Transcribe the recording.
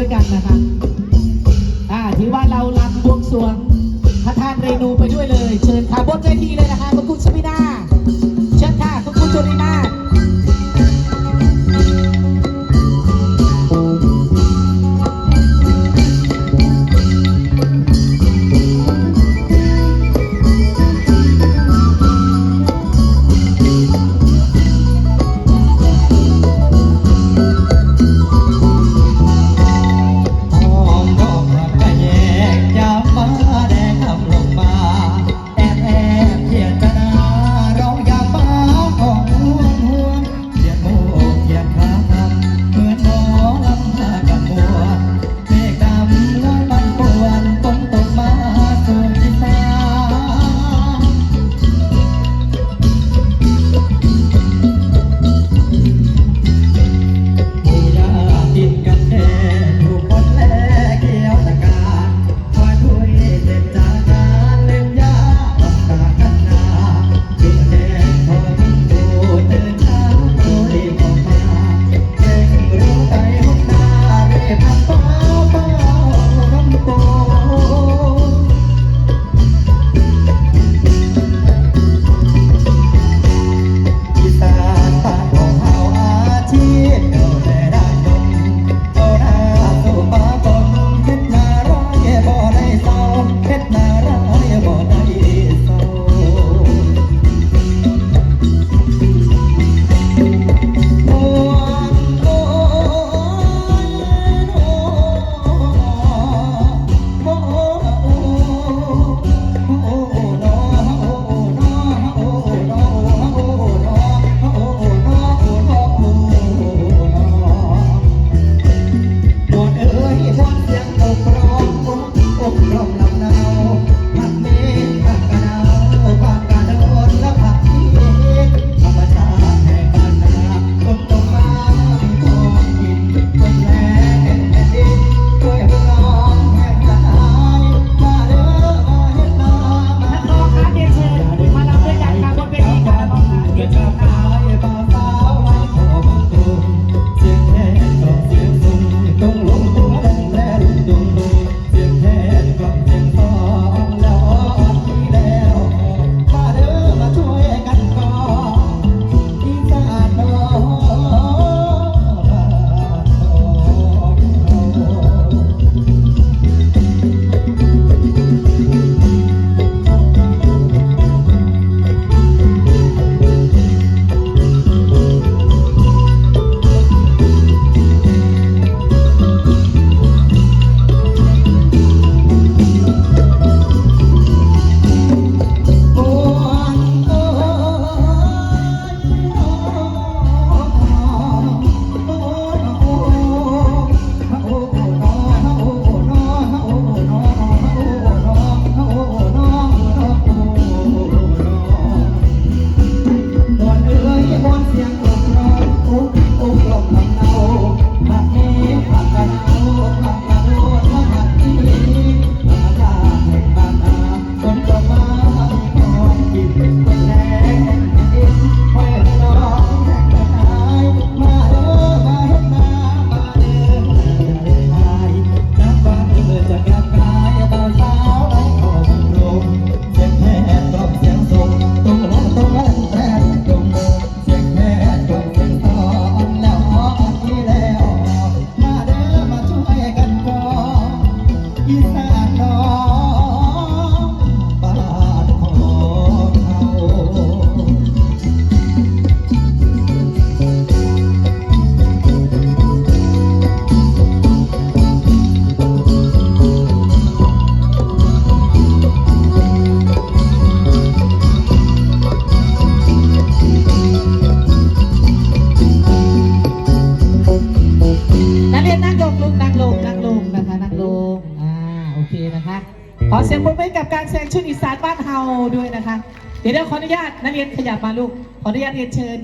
ด้วยกันนะคะ บ้านนอ ขอเสียงปรบมือกับการแสดงชุดอีสานบ้านเฮาด้วยนะคะ เดี๋ยวเดี๋ยวขออนุญาตนักเรียนขยับมาลูก ขออนุญาตเรียนเชิญ